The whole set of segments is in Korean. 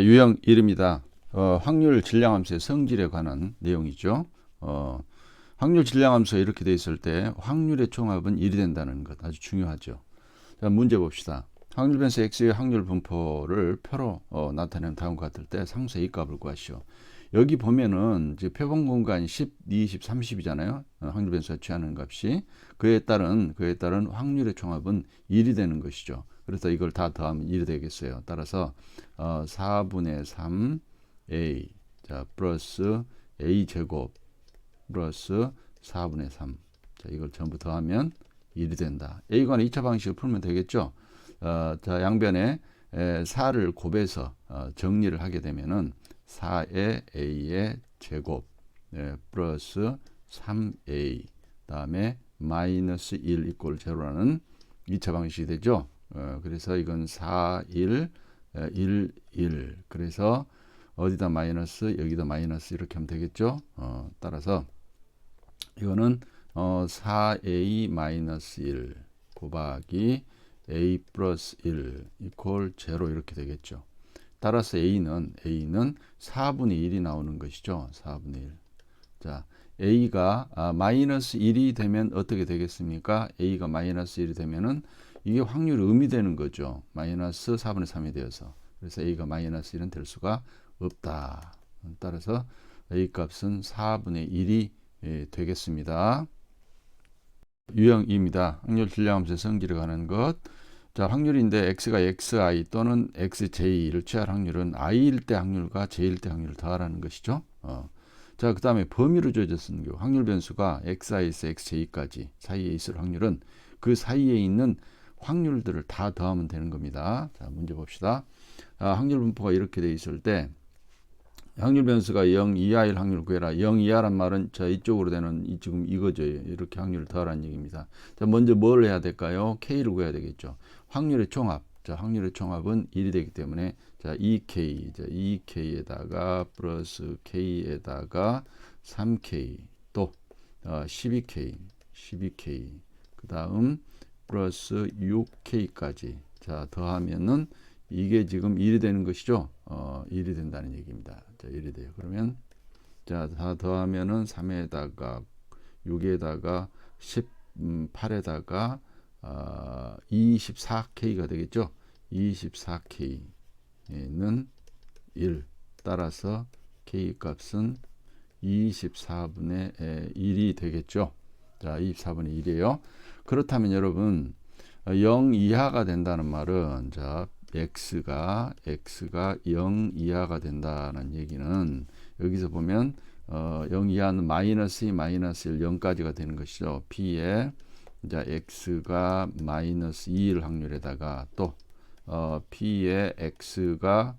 유형 1입니다. 어, 확률 질량함수의 성질에 관한 내용이죠. 어, 확률 질량함수가 이렇게 돼 있을 때 확률의 총합은 1이 된다는 것 아주 중요하죠. 자, 문제 봅시다. 확률 변수 x의 확률 분포를 표로 어, 나타내는 다음과 같을 때 상수의 이 값을 구하시오. 여기 보면은 이제 표본 공간이 10, 20, 30이잖아요. 어, 확률 변수가 취하는 값이 그에 따른 그에 따른 확률의 총합은 1이 되는 것이죠. 그래서 이걸 다 더하면 1이 되겠어요. 따라서 어, 4분의 3 a 자 플러스 a 제곱 플러스 4분의 3. 자 이걸 전부 더하면 1이 된다. a 관의 2차 방식을 풀면 되겠죠. 어, 자 양변에 에, 4를 곱해서 어, 정리를 하게 되면은 4의 a의 제곱 네, 플러스 3a 다음에 마이너스 1 이꼴 제로라는 2차 방식이 되죠. 어, 그래서 이건 4, 1, 1, 1. 그래서 어디다 마이너스, 여기다 마이너스 이렇게 하면 되겠죠. 어, 따라서 이거는 어, 4a 마이너스 1 곱하기 a 플러스 1 이퀄 제로 이렇게 되겠죠. 따라서 a는 a는 4분의 1이 나오는 것이죠. 4분의 1. 자, a가 아, 마이너스 1이 되면 어떻게 되겠습니까? a가 마이너스 1이 되면은 이게 확률 음이 되는 거죠. 마이너스 4분의 3이 되어서. 그래서 a가 마이너스 1은 될 수가 없다. 따라서 a 값은 4분의 1이 예, 되겠습니다. 유형 2입니다. 확률 질량함수의 성질을 가는 것. 자, 확률인데 x가 xi 또는 xj를 취할 확률은 i일 때 확률과 j일 때 확률을 더하라는 것이죠. 어. 자, 그 다음에 범위로 주어져 쓰는 경우 확률 변수가 xi에서 xj까지 사이에 있을 확률은 그 사이에 있는 확률들을 다 더하면 되는 겁니다. 자, 문제 봅시다. 아, 확률 분포가 이렇게 돼 있을 때 확률 변수가 0 이하일 확률 구해라. 0 이하란 말은 자 이쪽으로 되는 이 지금 이거죠. 이렇게 확률을 더하라는 얘기입니다. 자 먼저 뭘 해야 될까요? K를 구해야 되겠죠. 확률의 총합. 자 확률의 총합은 1이 되기 때문에 자 2K 자 2K에다가 플러스 K에다가 3K 또 어, 12K 12K 그 다음 플러스 6K까지 자 더하면은 이게 지금 1이 되는 것이죠. 어, 1이 된다는 얘기입니다. 자, 1이 돼요. 그러면 자, 다 더하면은 3에다가 6에다가 18에다가 어, 24K가 되겠죠. 24K는 1 따라서 K 값은 24분의 1이 되겠죠. 자, 24분의 1이에요. 그렇다면 여러분 0 이하가 된다는 말은 자 x가 x가 0 이하가 된다는 얘기는 여기서 보면 어, 0 이하는 마이너스 2 마이너스 1 0까지가 되는 것이죠. p에 자 x가 마이너스 2일 확률에다가 또 어, p에 x가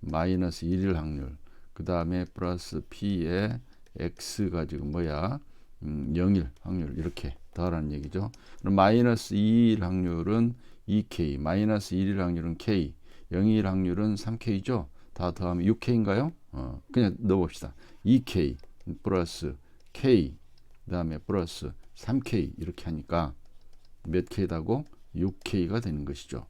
마이너스 1일 확률 그 다음에 플러스 p에 x가 지금 뭐야 음, 0일 확률 이렇게 더하라는 얘기죠. 그럼 마이너스 2일 확률은 2K, 마이너스 1일 확률은 K, 0일 확률은 3K죠. 다 더하면 6K인가요? 어, 그냥 넣어봅시다. 2K 플러스 K, 그 다음에 플러스 3K 이렇게 하니까 몇 K다고? 6K가 되는 것이죠.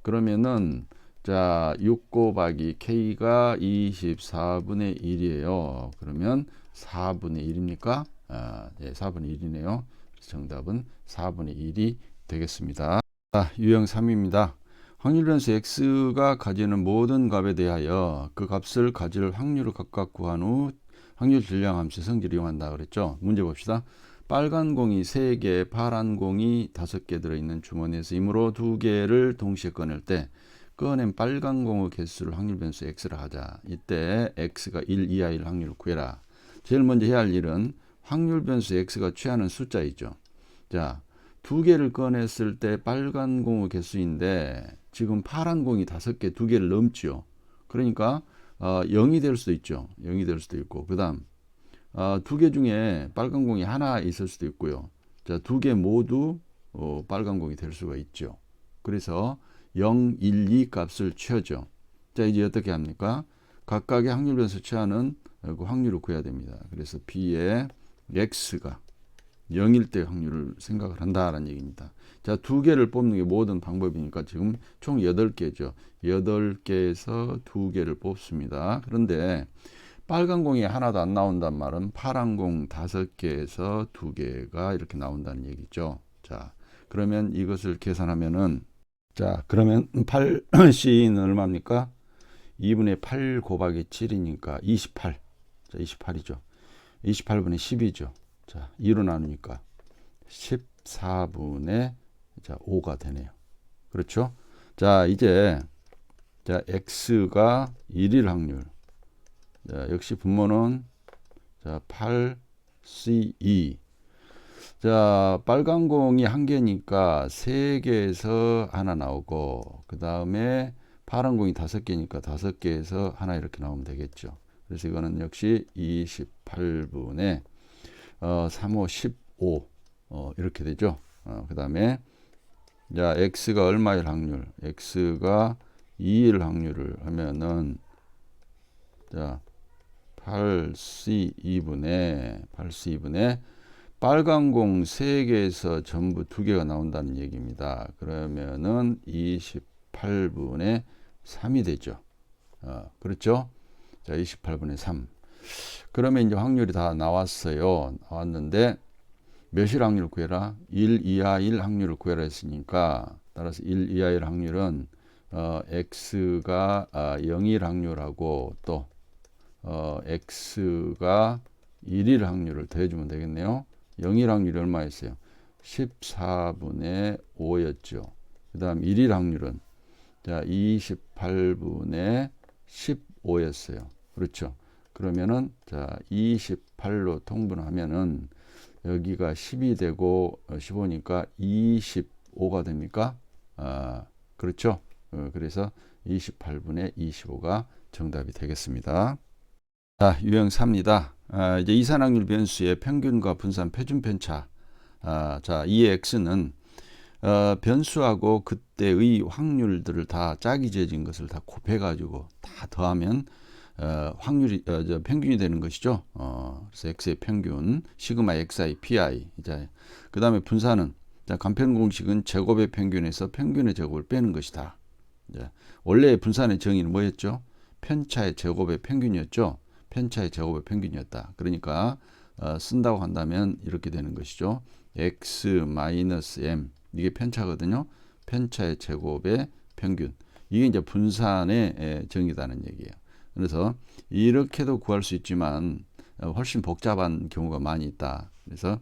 그러면은 자, 6 곱하기 K가 24분의 1이에요. 그러면 4분의 1입니까? 아, 네, 4분의 1이네요. 정답은 4분의 1이 되겠습니다. 자, 유형 3입니다. 확률 변수 x가 가지는 모든 값에 대하여 그 값을 가질 확률을 각각 구한 후 확률 질량 함수 성질을 이용한다 그랬죠. 문제 봅시다. 빨간 공이 3개, 파란 공이 5개 들어있는 주머니에서 이므로 2개를 동시에 꺼낼 때 꺼낸 빨간 공의 개수를 확률 변수 x라 하자. 이때 x가 1 이하일 확률을 구해라. 제일 먼저 해야 할 일은 확률 변수 x가 취하는 숫자이죠. 자, 두 개를 꺼냈을 때 빨간 공의 개수인데 지금 파란 공이 다섯 개, 두 개를 넘지요. 그러니까 어, 0이 될 수도 있죠. 0이 될 수도 있고 그 다음 어, 두개 중에 빨간 공이 하나 있을 수도 있고요. 자, 두 개 모두 어, 빨간 공이 될 수가 있죠. 그래서 0, 1, 2 값을 취하죠. 자, 이제 어떻게 합니까? 각각의 확률 변수 취하는 그 확률을 구해야 됩니다. 그래서 B의 X가 0일 때 확률을 생각을 한다라는 얘기입니다. 자, 두 개를 뽑는 게 모든 방법이니까 지금 총 8개죠. 8개에서 두 개를 뽑습니다. 그런데 빨간 공이 하나도 안 나온단 말은 파란 공 다섯 개에서 두 개가 이렇게 나온다는 얘기죠. 자, 그러면 이것을 계산하면은 자, 그러면 8C는 얼마입니까? 2분의 8 곱하기 7이니까 28. 자, 28이죠. 28분의 10이죠. 자, 2로 나누니까 14분의 자, 5가 되네요. 그렇죠? 자, 이제 자, x가 1일 확률. 자, 역시 분모는 자, 8C2. 자, 빨간 공이 한 개니까 세 개에서 하나 나오고 그다음에 파란 공이 다섯 개니까 다섯 개에서 하나 이렇게 나오면 되겠죠. 그래서 이거는 역시 28분의 어, 3, 5, 15 어, 이렇게 되죠. 어, 그 다음에 자, x가 얼마일 확률? x가 2일 확률을 하면은 자, 8C2분의 8C2분의 빨간 공 3개에서 전부 2개가 나온다는 얘기입니다. 그러면은 28분의 3이 되죠. 어, 그렇죠? 자, 28분의 3. 그러면 이제 확률이 다 나왔어요. 나왔는데 몇일 확률 구해라? 1 이하 1 확률을 구해라 했으니까 따라서 1 이하 1 확률은 어, x가 아, 0일 확률하고 또 어, x가 1일 확률을 더해주면 되겠네요. 0일 확률이 얼마였어요? 14분의 5였죠. 그 다음 1일 확률은 자 28분의 15였어요. 그렇죠. 그러면은 자 28로 통분하면은 여기가 10이 되고 15니까 25가 됩니까? 아, 그렇죠. 어, 그래서 28분의 25가 정답이 되겠습니다. 자, 유형 4입니다. 아, 이제 이산확률 변수의 평균과 분산 표준 편차. 아, 자, 이 x는 어, 변수하고 그때의 확률들을 다 짝이 재진 것을 다 곱해가지고 다 더하면 어, 확률이 어, 저 평균이 되는 것이죠. 어, 그래서 x의 평균 시그마 xi pi 이제 그 다음에 분산은 자, 간편 공식은 제곱의 평균에서 평균의 제곱을 빼는 것이다. 이제 원래 분산의 정의는 뭐였죠? 편차의 제곱의 평균이었죠. 편차의 제곱의 평균이었다. 그러니까 어, 쓴다고 한다면 이렇게 되는 것이죠. x 마이너스 m 이게 편차거든요. 편차의 제곱의 평균. 이게 이제 분산의 정의다는 얘기예요. 그래서 이렇게도 구할 수 있지만 어, 훨씬 복잡한 경우가 많이 있다. 그래서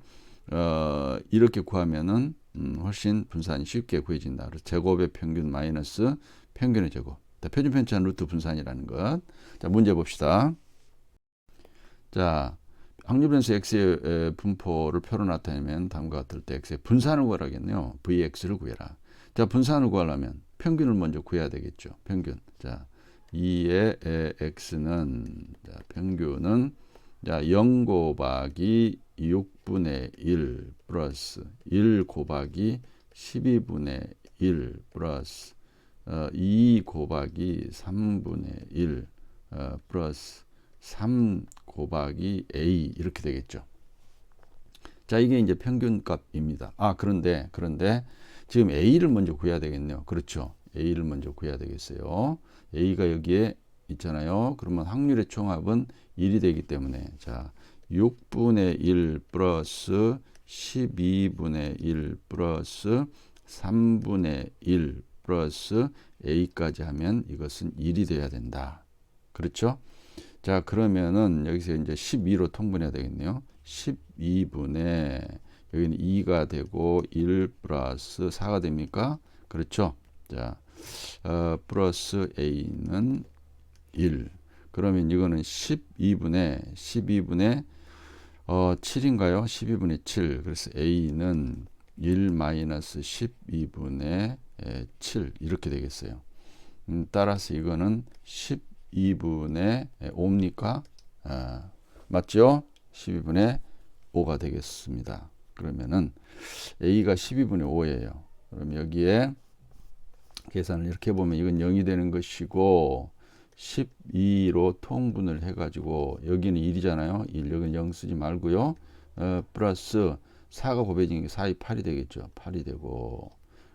어, 이렇게 구하면은 음, 훨씬 분산이 쉽게 구해진다. 그래서 제곱의 평균 마이너스 평균의 제곱. 표준 편차 루트 분산이라는 것. 자, 문제 봅시다. 자, 확률 변수 x의 분포를 표로 나타내면 다음과 같을 때 x의 분산을 구하라겠네요. vx를 구해라. 자, 분산을 구하려면 평균을 먼저 구해야 되겠죠. 평균. 자, 2의 x는 자, 평균은 자, 0 곱하기 6분의 1 플러스 1 곱하기 12분의 1 플러스 어, 2 곱하기 3분의 1 어, 플러스 3 곱하기 a 이렇게 되겠죠. 자, 이게 이제 평균값입니다. 아, 그런데 그런데 지금 a를 먼저 구해야 되겠네요. 그렇죠. a를 먼저 구해야 되겠어요. A가 여기에 있잖아요. 그러면 확률의 총합은 1이 되기 때문에 자, 6분의 1 플러스 12분의 1 플러스 3분의 1 플러스 a까지 하면 이것은 1이 돼야 된다. 그렇죠? 자, 그러면은 여기서 이제 12로 통분해야 되겠네요. 12분의 여기는 2가 되고 1 플러스 4가 됩니까? 그렇죠? 자, 어, 플러스 a는 1. 그러면 이거는 12분의 12분의 어, 7인가요? 12분의 7. 그래서 a는 1 마이너스 12분의 7 이렇게 되겠어요. 음, 따라서 이거는 12분의 5입니까? 아, 맞죠? 12분의 5가 되겠습니다. 그러면은 a가 12분의 5예요. 그럼 여기에 계산을 이렇게 보면 이건 0이 되는 것이고 12로 통분을 해가지고 여기는 1이잖아요. 1 여기는 0 쓰지 말고요. 어, 플러스 4가 곱해진 게 4이 8이 되겠죠. 8이 되고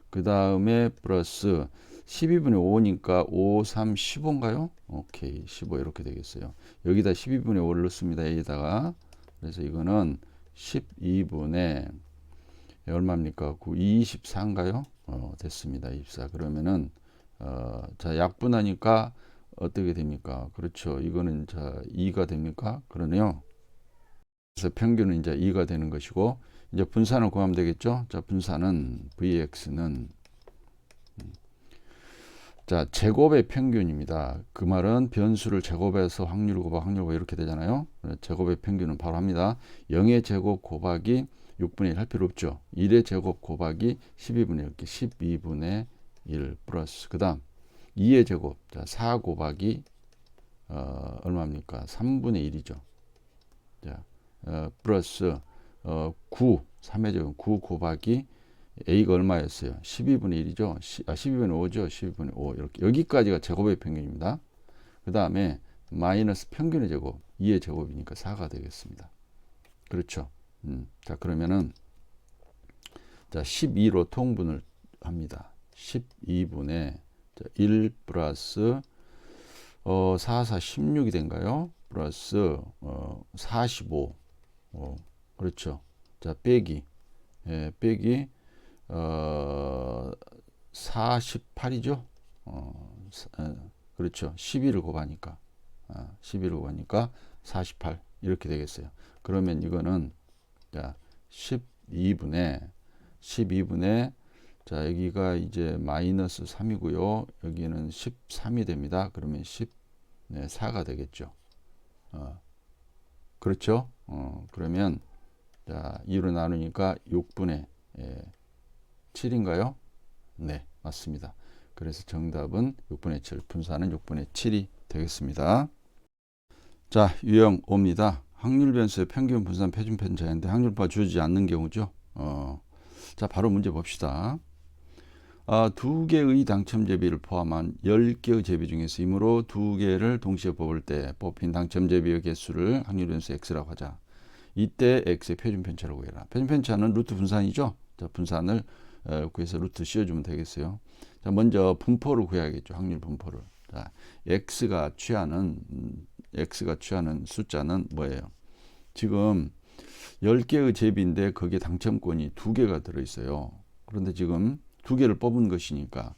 그 다음에 플러스 12분의 5니까 5, 3, 15인가요? 오케이 15 이렇게 되겠어요. 여기다 12분의 5를 넣습니다. 여기다가 그래서 이거는 12분의 얼마입니까? 9, 24인가요? 어, 됐습니다. 24. 그러면은 어, 자 약분하니까 어떻게 됩니까? 그렇죠. 이거는 자 2가 됩니까? 그러네요. 그래서 평균은 이제 2가 되는 것이고 이제 분산을 구하면 되겠죠. 자 분산은 vx는 음, 자 제곱의 평균입니다. 그 말은 변수를 제곱해서 확률 곱하기 확률 곱하기 이렇게 되잖아요. 제곱의 평균은 바로 합니다. 0의 제곱 곱하기 6분의 1 할 필요 없죠. 1의 제곱 곱하기 12분의 1 이렇게 12분의 1 플러스 그 다음 2의 제곱 자, 4 곱하기 어, 얼마입니까? 3분의 1이죠. 자, 어, 플러스 어, 9 3의 제곱 9 곱하기 a가 얼마였어요? 12분의 1이죠. 시, 아, 12분의 5죠. 12분의 5 이렇게 여기까지가 제곱의 평균입니다. 그 다음에 마이너스 평균의 제곱 2의 제곱이니까 4가 되겠습니다. 그렇죠. 음, 자 그러면은 자 12로 통분을 합니다. 12분의 1 플러스 어, 4, 4, 16이 된가요? 플러스 어, 45 어, 그렇죠. 자 빼기 예, 빼기 어, 48이죠. 어, 사, 어, 그렇죠. 12를 곱하니까 아, 12를 곱하니까 48 이렇게 되겠어요. 그러면 이거는 자 12분의 12분의 자 여기가 이제 마이너스 3이고요. 여기는 13이 됩니다. 그러면 10 네, 4가 되겠죠. 어, 그렇죠? 어, 그러면 자 2로 나누니까 6분의 예, 7인가요? 네, 맞습니다. 그래서 정답은 6분의 7, 분산은 6분의 7이 되겠습니다. 자, 유형 5입니다. 확률 변수의 평균 분산 표준 편차인데 확률파 주지 않는 경우죠. 어, 자, 바로 문제 봅시다. 아, 두 개의 당첨 제비를 포함한 10개의 제비 중에서 이므로 두 개를 동시에 뽑을 때 뽑힌 당첨 제비의 개수를 확률 변수 x라고 하자. 이때 x의 표준 편차를 구해라. 표준 편차는 루트 분산이죠. 자, 분산을 어, 구해서 루트 씌워주면 되겠어요. 자, 먼저 분포를 구해야겠죠. 확률 분포를. 자, x가 취하는 음, x가 취하는 숫자는 뭐예요? 지금 10개의 제비인데 거기에 당첨권이 두 개가 들어 있어요. 그런데 지금 두 개를 뽑은 것이니까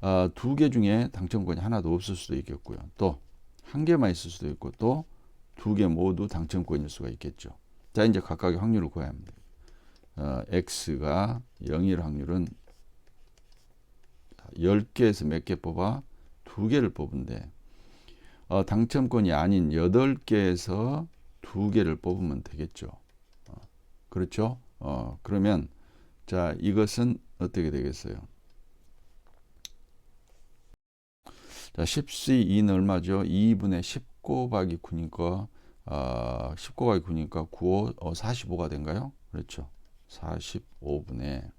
어, 두개 중에 당첨권이 하나도 없을 수도 있겠고요. 또한 개만 있을 수도 있고 또두개 모두 당첨권일 수가 있겠죠. 자 이제 각각의 확률을 구해야 합니다. 어, x가 0일 확률은 10개에서 몇 개 뽑아? 두 개를 뽑은데 어, 당첨권이 아닌 8개에서 두 개를 뽑으면 되겠죠. 어, 그렇죠? 어, 그러면 자 이것은 어떻게 되겠어요? 자 10C 2는 얼마죠? 2분의 10 곱하기 9니까 어, 10 곱하기 9니까 9, 어, 45가 된가요? 그렇죠. 45분의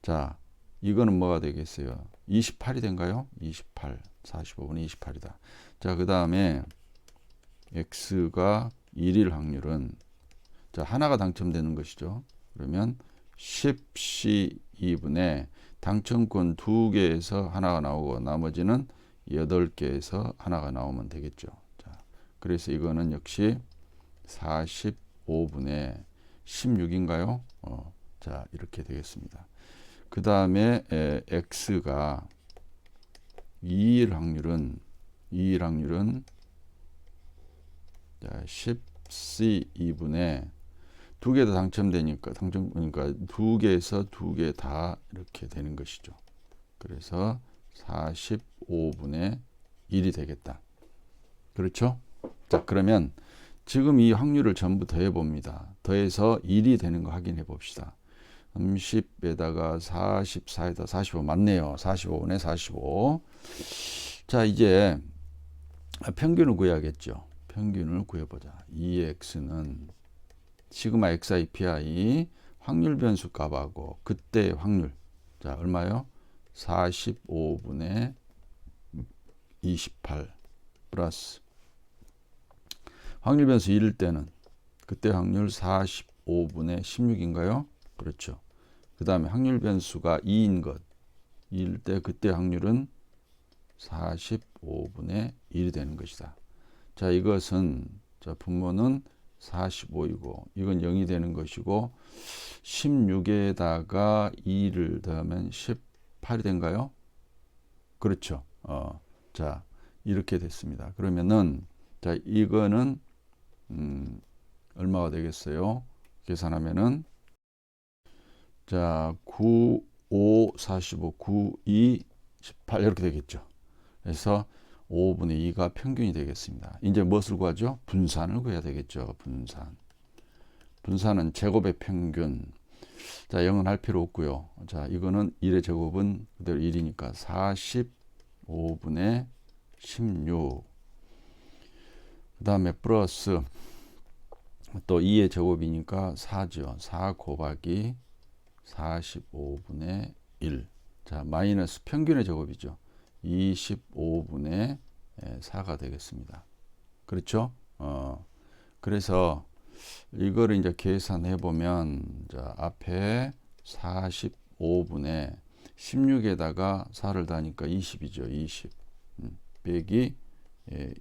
자 이거는 뭐가 되겠어요? 28이 된가요? 28 45분의 28이다. 자 그 다음에 x가 1일 확률은 자 하나가 당첨되는 것이죠. 그러면 10C 2분의 당첨권 2개에서 하나가 나오고 나머지는 8개에서 하나가 나오면 되겠죠. 자, 그래서 이거는 역시 45분의 16인가요? 어, 자, 이렇게 되겠습니다. 그 다음에 x가 2일 확률은 2일 확률은 자, 10c 2분의 두 개 다 당첨되니까 당첨 그러니까 두 개에서 두 개 다 이렇게 되는 것이죠. 그래서 45분의 1이 되겠다. 그렇죠? 자, 그러면 지금 이 확률을 전부 더해 봅니다. 더해서 1이 되는 거 확인해 봅시다. 30에다가 44에다 45 맞네요. 45분의 45. 자, 이제 평균을 구해야겠죠. 평균을 구해보자. 2x는 시그마 xi pi 확률 변수 값하고 그때 확률. 자, 얼마요? 45분의 28 플러스 확률 변수 1일 때는 그때 확률 40 45분의 16인가요? 그렇죠. 그 다음에 확률 변수가 2인 것. 2일 때 그때 확률은 45분의 1이 되는 것이다. 자, 이것은 자, 분모는 45이고 이건 0이 되는 것이고 16에다가 2를 더하면 18이 된가요? 그렇죠. 어, 자, 이렇게 됐습니다. 그러면은 자, 이거는 음, 얼마가 되겠어요? 계산하면은 자, 9 5 45 9 2 18 이렇게 되겠죠. 그래서 5분의 2가 평균이 되겠습니다. 이제 무엇을 구하죠? 분산을 구해야 되겠죠. 분산. 분산은 제곱의 평균. 자, 0은 할 필요 없고요. 자, 이거는 1의 제곱은 그대로 1이니까 45분의 16. 그 다음에 플러스 또 2의 제곱이니까 4죠. 4 곱하기 45분의 1. 자, 마이너스 평균의 제곱이죠. 25분의 4가 되겠습니다. 그렇죠? 어, 그래서 이거를 이제 계산해 보면 자, 앞에 45분의 16에다가 4를 다니까 20이죠. 20. 음, 빼기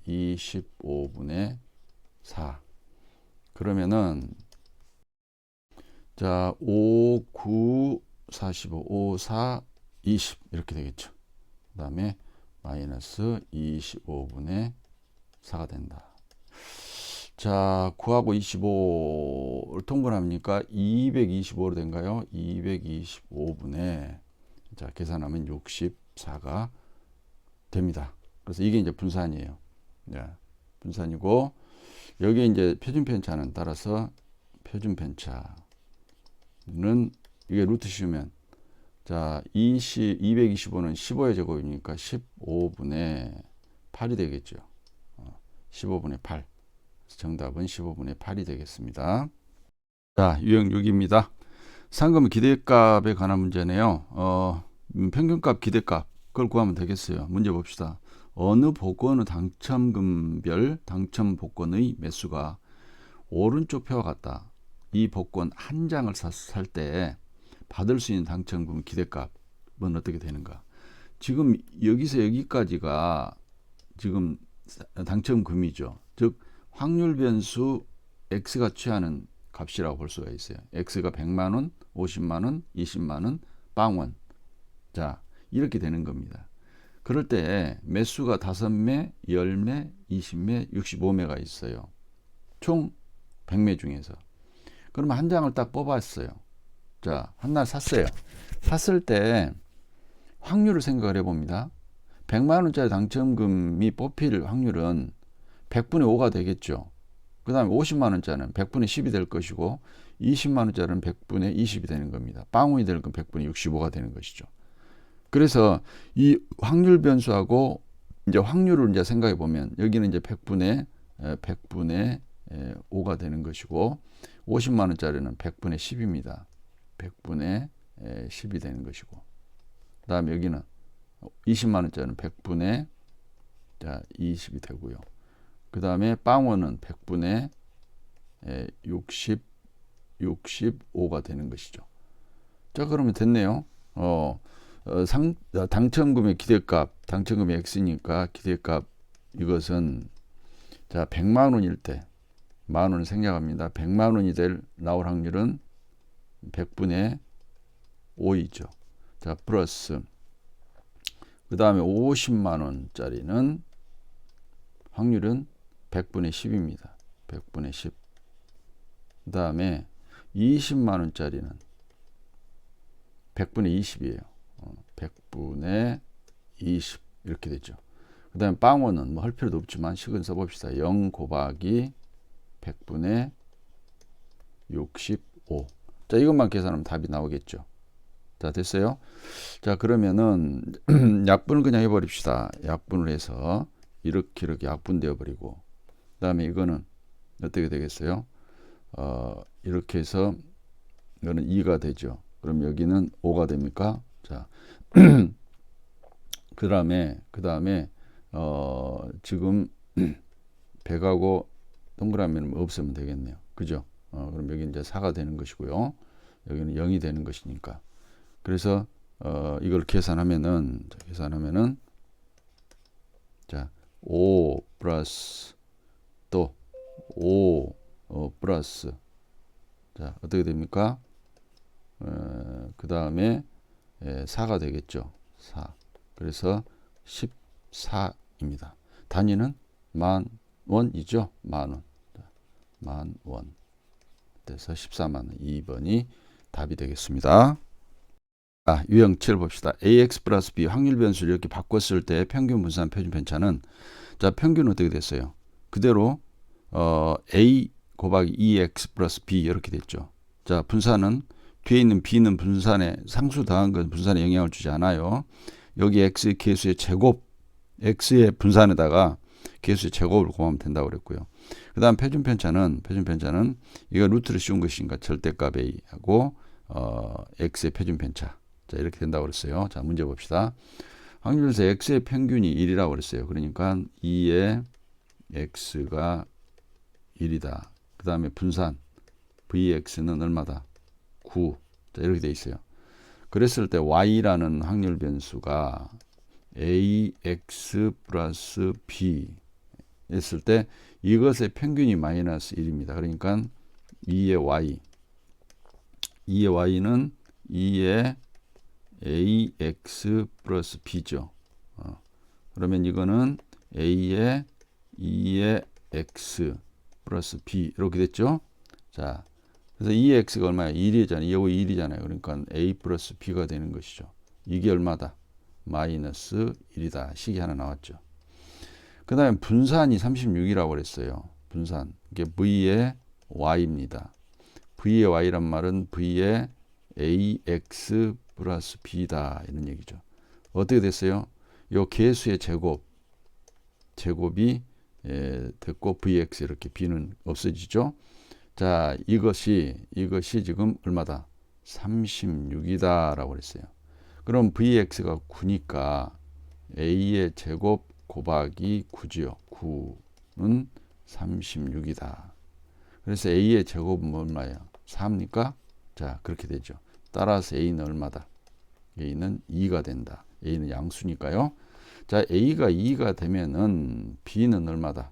25분의 4. 그러면은 자, 5, 9, 45, 5, 4, 20 이렇게 되겠죠. 그 다음에 마이너스 25분의 4가 된다. 자, 9하고 25를 통분합니까? 225로 된가요? 225분의 자, 계산하면 64가 됩니다. 그래서 이게 이제 분산이에요. 네, 분산이고 여기 이제 표준 편차는 따라서 표준 편차는 이게 루트 씌우면 자, 20, 225는 15의 제곱이니까 15분의 8이 되겠죠. 어, 15분의 8. 정답은 15분의 8이 되겠습니다. 자, 유형 6입니다. 상금 기대값에 관한 문제네요. 어, 음, 평균값 기대값 그걸 구하면 되겠어요. 문제 봅시다. 어느 복권의 당첨금별 당첨 복권의 매수가 오른쪽 표와 같다. 이 복권 한 장을 살 때 받을 수 있는 당첨금 기대값은 어떻게 되는가? 지금 여기서 여기까지가 지금 당첨금이죠. 즉 확률 변수 x가 취하는 값이라고 볼 수가 있어요. x가 100만 원, 50만 원, 20만 원, 빵 원. 자, 이렇게 되는 겁니다. 그럴 때 매수가 5매, 10매, 20매, 65매가 있어요. 총 100매 중에서. 그러면 한 장을 딱 뽑았어요. 자, 한날 샀어요. 샀을 때 확률을 생각을 해봅니다. 100만 원짜리 당첨금이 뽑힐 확률은 100분의 5가 되겠죠. 그 다음에 50만 원짜리는 100분의 10이 될 것이고 20만 원짜리는 100분의 20이 되는 겁니다. 빵원이 될 건 100분의 65가 되는 것이죠. 그래서 이 확률 변수하고 이제 확률을 이제 생각해 보면 여기는 이제 100분의 100분의 5가 되는 것이고 50만 원짜리는 100분의 10입니다. 100분의 10이 되는 것이고 그 다음에 여기는 20만 원짜리는 100분의 자 20이 되고요. 그 다음에 빵원은 100분의 60 65가 되는 것이죠. 자 그러면 됐네요. 어, 어 상, 당첨금의 기대값 당첨금이 x니까 기대값 이것은 자 100만 원일 때 만 원을 생략합니다. 100만 원이 될 나올 확률은 100분의 5이죠. 자, 플러스. 그 다음에 50만 원짜리는 확률은 100분의 10입니다. 100분의 10. 그 다음에 20만 원짜리는 100분의 20이에요. 100분의 20 이렇게 되죠. 그 다음에 빵원은 뭐 할 필요도 없지만 식은 써봅시다. 0 곱하기 100분의 65 자, 이것만 계산하면 답이 나오겠죠. 자, 됐어요? 자, 그러면은 약분을 그냥 해버립시다. 약분을 해서 이렇게 이렇게 약분되어 버리고 그 다음에 이거는 어떻게 되겠어요? 어, 이렇게 해서 이거는 2가 되죠. 그럼 여기는 5가 됩니까? 자, 그 다음에 그 다음에 어, 지금 100하고 동그라미는 없으면 되겠네요. 그죠? 어, 그럼 여기 이제 4가 되는 것이고요. 여기는 0이 되는 것이니까. 그래서 어, 이걸 계산하면은 자, 계산하면은 자, 5 플러스 또5 어, 플러스 자, 어떻게 됩니까? 어, 그 다음에 예, 4가 되겠죠. 4. 그래서 14입니다. 단위는 만 원이죠. 만 원. 자, 만 원. 그래서 14만 원. 2번이 답이 되겠습니다. 아, 유형 7 봅시다. ax 플러스 b 확률 변수를 이렇게 바꿨을 때 평균 분산 표준 편차는 자, 평균은 어떻게 됐어요? 그대로 어, a 곱하기 2x 플러스 b 이렇게 됐죠. 자, 분산은 뒤에 있는 b는 분산에 상수 더한 건 분산에 영향을 주지 않아요. 여기 x 개수의 제곱 x의 분산에다가 개수의 제곱을 곱하면 된다고 그랬고요. 그다음 표준 편차는 표준 편차는 이거 루트를 씌운 것인가 절대값 a 하고 어, x의 표준 편차. 자, 이렇게 된다고 그랬어요. 자, 문제 봅시다. 확률에서 x의 평균이 1이라고 그랬어요. 그러니까 2의 x가 1이다. 그 다음에 분산 vx는 얼마다? 9. 자, 이렇게 돼 있어요. 그랬을 때 y라는 확률 변수가 ax 플러스 b 했을 때 이것의 평균이 마이너스 1입니다. 그러니까 2의 y 2의 y는 2의 ax 플러스 b죠. 어. 그러면 이거는 a의 2의 x 플러스 b 이렇게 됐죠. 자, 그래서 2x가 얼마야? 1이잖아요. 2하고 1이잖아요. 그러니까 a 플러스 b가 되는 것이죠. 이게 얼마다? 마이너스 1이다. 식이 하나 나왔죠. 그 다음에 분산이 36이라고 그랬어요. 분산. 이게 v의 y입니다. v의 y란 말은 v의 ax 플러스 b다. 이런 얘기죠. 어떻게 됐어요? 요 개수의 제곱. 제곱이 예, 됐고 vx 이렇게 b는 없어지죠. 자, 이것이 이것이 지금 얼마다? 36이다라고 그랬어요. 그럼 vx가 9니까 a의 제곱 곱하기 9지요. 9는 36이다. 그래서 a의 제곱은 얼마예요? 4입니까? 자, 그렇게 되죠. 따라서 a는 얼마다? a는 2가 된다. a는 양수니까요. 자, a가 2가 되면은 b는 얼마다?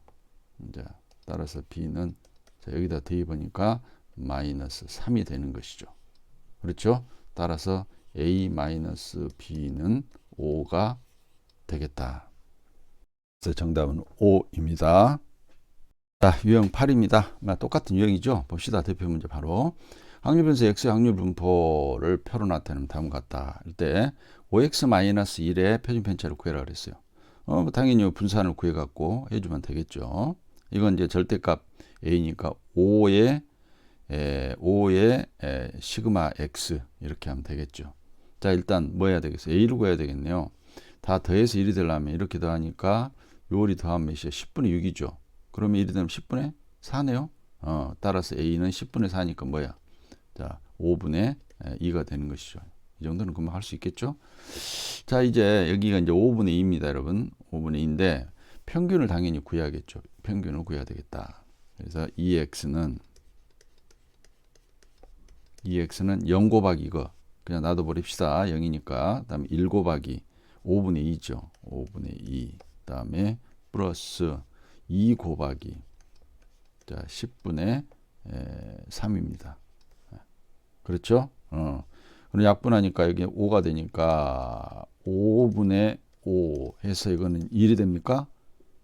자, 따라서 b는 자, 여기다 대입하니까 마이너스 3이 되는 것이죠. 그렇죠? 따라서 a 마이너스 b는 5가 되겠다. 그래서 정답은 5입니다. 자, 유형 8입니다. 똑같은 유형이죠. 봅시다. 대표 문제 바로. 확률 변수 x 확률 분포를 표로 나타내면 다음과 같다. 이때 5x-1의 표준 편차를 구해라 그랬어요. 어, 뭐 당연히 분산을 구해 갖고 해 주면 되겠죠. 이건 이제 절대값 a니까 5의 에, 5의 에, 시그마 x 이렇게 하면 되겠죠. 자, 일단 뭐 해야 되겠어요? a를 구해야 되겠네요. 다 더해서 1이 되려면 이렇게 더하니까 요리 더하면 몇이야? 10분의 6이죠. 그러면 1이 되면 10분의 4네요. 어, 따라서 a는 10분의 4니까 뭐야? 자, 5분의 2가 되는 것이죠. 이 정도는 금방 할 수 있겠죠? 자, 이제 여기가 이제 5분의 2입니다, 여러분. 5분의 2인데 평균을 당연히 구해야겠죠. 평균을 구해야 되겠다. 그래서 2x는 2x는 0 곱하기 이거 그냥 놔둬 버립시다. 0이니까. 그다음에 1 곱하기 5분의 2죠. 5분의 2. 그다음에 플러스 2 곱하기 자 10분의 3입니다. 그렇죠? 어. 그럼 약분하니까 여기 5가 되니까 5분의 5 해서 이거는 1이 됩니까?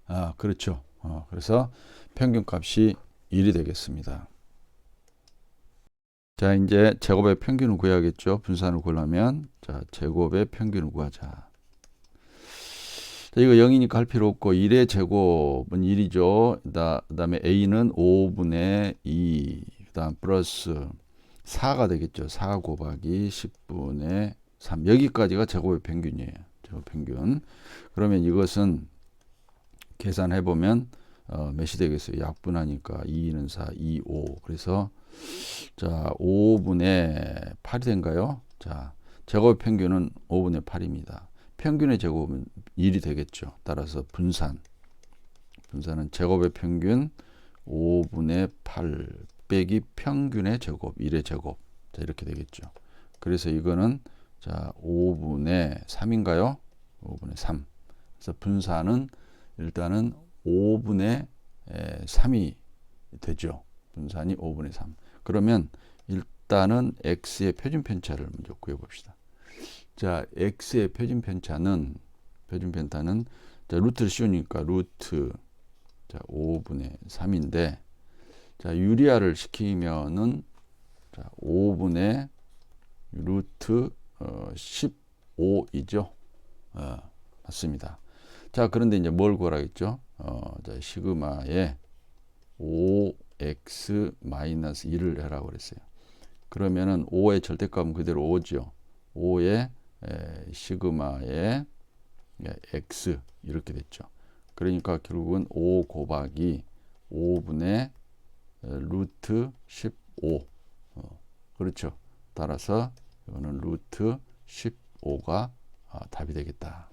아, 그렇죠. 어, 그래서 평균값이 1이 되겠습니다. 자, 이제 제곱의 평균을 구해야겠죠. 분산을 구하려면 자, 제곱의 평균을 구하자. 자, 이거 0이니까 할 필요 없고 1의 제곱은 1이죠. 그 다음에 a는 5분의 2, 그 다음 플러스 4가 되겠죠. 4 곱하기 10분의 3. 여기까지가 제곱의 평균이에요. 제곱 평균. 그러면 이것은 계산해 보면 어, 몇이 되겠어요? 약분하니까 2는 4, 2, 5. 그래서 자, 5분의 8이 된가요? 자, 제곱 평균은 5분의 8입니다. 평균의 제곱은 1이 되겠죠. 따라서 분산. 분산은 제곱의 평균 5분의 8 빼기 평균의 제곱 1의 제곱 자 이렇게 되겠죠. 그래서 이거는 자 5분의 3인가요? 5분의 3. 그래서 분사는 일단은 5분의 3이 되죠. 분산이 5분의 3. 그러면 일단은 x의 표준 편차를 먼저 구해 봅시다. 자, x의 표준 편차는 표준 편차는 자, 루트를 씌우니까 루트 자, 5분의 3인데 자, 유리화를 시키면은 자, 5분의 루트 어, 15이죠. 어, 맞습니다. 자, 그런데 이제 뭘 구하라겠죠? 어, 자, 시그마에 5x 마이너스 1을 해라고 그랬어요. 그러면은 5의 절대값은 그대로 5죠. 5의 에, 시그마의 예, x 이렇게 됐죠. 그러니까 결국은 5 곱하기 5분의 루트 15 어, 그렇죠. 따라서 이거는 루트 15가 아, 답이 되겠다.